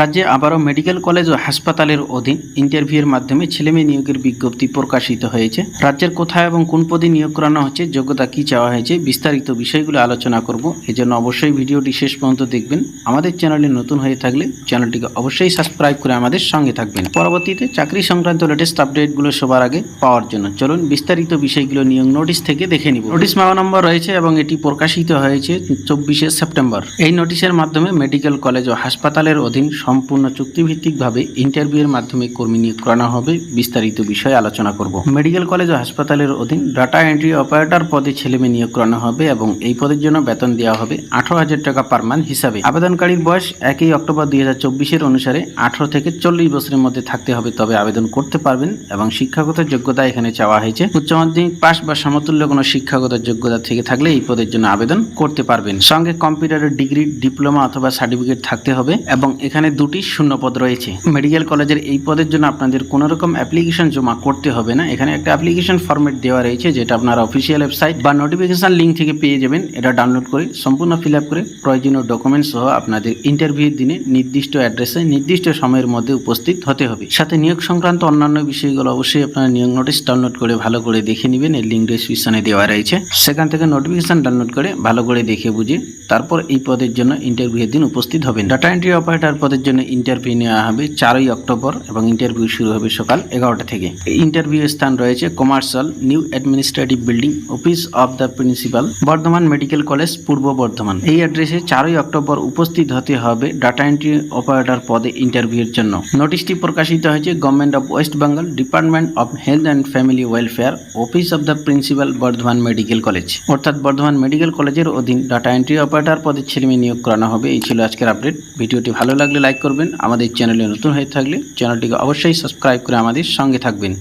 রাজ্যে আবারও medical college ও হাসপাতালের অধীন ইন্টারভিউয়ের মাধ্যমে ছেলেমেয়ে নিয়োগের বিজ্ঞপ্তি প্রকাশিত হয়েছে। রাজ্যের কোথায় এবং কোন পদে নিয়োগ করানো হচ্ছে, যোগ্যতা কি চাওয়া হয়েছে, বিস্তারিত বিষয়গুলো আলোচনা করব। এজন্য অবশ্যই ভিডিওটি শেষ পর্যন্ত দেখবেন। আমাদের চ্যানেলে নতুন হয়ে থাকলে চ্যানেলটিকে অবশ্যই সাবস্ক্রাইব করে আমাদের সঙ্গে থাকবেন। পরবর্তীতে চাকরি সংক্রান্ত লেটেস্ট আপডেটগুলো সবার আগে পাওয়ার জন্য। চলুন বিস্তারিত বিষয়গুলো নিয়োগ নোটিশ থেকে দেখে নিব। নোটিশ মাওয়া নম্বর রয়েছে এবং এটি প্রকাশিত হয়েছে চব্বিশে সেপ্টেম্বর। এই নোটিশের মাধ্যমে মেডিকেল কলেজ ও হাসপাতালের অধীন সম্পূর্ণ চুক্তিভিত্তিকভাবে ইন্টারভিউয়ের মাধ্যমে কর্মী নিয়োগ করানো হবে, বিস্তারিত বিষয়ে আলোচনা করব। মেডিকেল কলেজ ও হাসপাতালের অধীন ডাটা এন্ট্রি অপারেটর পদে ছেলেমেয়ে নিয়োগ করানো হবে এবং এই পদের জন্য বেতন দেওয়া হবে আঠারো হাজার টাকা পার মান্থ হিসাবে। আবেদনকারীর বয়স একই অক্টোবর দুই হাজার চব্বিশের অনুসারে আঠারো থেকে চল্লিশ বছরের মধ্যে থাকতে হবে, তবে আবেদন করতে পারবেন এবং শিক্ষাগত যোগ্যতা এখানে চাওয়া হয়েছে। উচ্চ মাধ্যমিক পাস বা সমতুল্য কোনো শিক্ষাগত যোগ্যতা থেকে থাকলে এই পদের জন্য আবেদন করতে পারবেন। সঙ্গে কম্পিউটারের ডিগ্রি, ডিপ্লোমা অথবা সার্টিফিকেট থাকতে হবে এবং এখানে দুটি শূন্য পদ রয়েছে। মেডিকেল কলেজের এই পদের জন্য আপনাদের কোনো রকম অ্যাপ্লিকেশন জমা করতে হবে না। এখানে একটা অ্যাপ্লিকেশন ফরম্যাট দেওয়া রয়েছে, যেটা আপনার অফিসিয়াল ওয়েবসাইট বা নোটিফিকেশন লিঙ্ক থেকে পেয়ে যাবেন। এটা ডাউনলোড করে সম্পূর্ণ ফিল করে প্রয়োজনীয় ডকুমেন্টস সহ আপনাদের ইন্টারভিউর দিনে নির্দিষ্ট অ্যাড্রেসে নির্দিষ্ট সময়ের মধ্যে উপস্থিত হতে হবে। সাথে নিয়োগ সংক্রান্ত অন্যান্য বিষয়গুলো অবশ্যই আপনারা নিয়োগ নোটিশ ডাউনলোড করে ভালো করে দেখে নেবেন। এর লিঙ্ক ডিসক্রিপশনে দেওয়া রয়েছে। সেখান থেকে নোটিফিকেশন ডাউনলোড করে ভালো করে দেখে বুঝে তারপর এই পদের জন্য ইন্টারভিউয়ের দিন উপস্থিত হবেন। ডাটা এন্ট্রি অপারেটর পদের জন্য ইন্টারভিউ নেওয়া হবে চারই অক্টোবর এবং ইন্টারভিউ শুরু হবে সকাল এগারোটা থেকে। এই ইন্টারভিউ স্থান রয়েছে commercial new administrative building office of the principal Bardhaman medical college পূর্ব বর্ধমান। এই অ্যাড্রেসে চারই অক্টোবর উপস্থিত হতে হবে ডাটা এন্ট্রি অপারেটর পদে ইন্টারভিউয়ের জন্য। নোটিশটি প্রকাশিত হয়েছে government of West Bengal department of health and family welfare office of the principal Bardhaman medical college অর্থাৎ বর্ধমান মেডিকেল কলেজের অধীন ডাটা এন্ট্রি অপারেটর পদে ছেলেমেয়ে নিয়োগ করানো হবে। এই ছিল আজকের আপডেট ভিডিওটি ভালো লাগলে লাইক করবেন। আমাদের চ্যানেলে নতুন হয়ে থাকলে চ্যানেলটিকে অবশ্যই সাবস্ক্রাইব করে আমাদের সঙ্গে থাকবেন।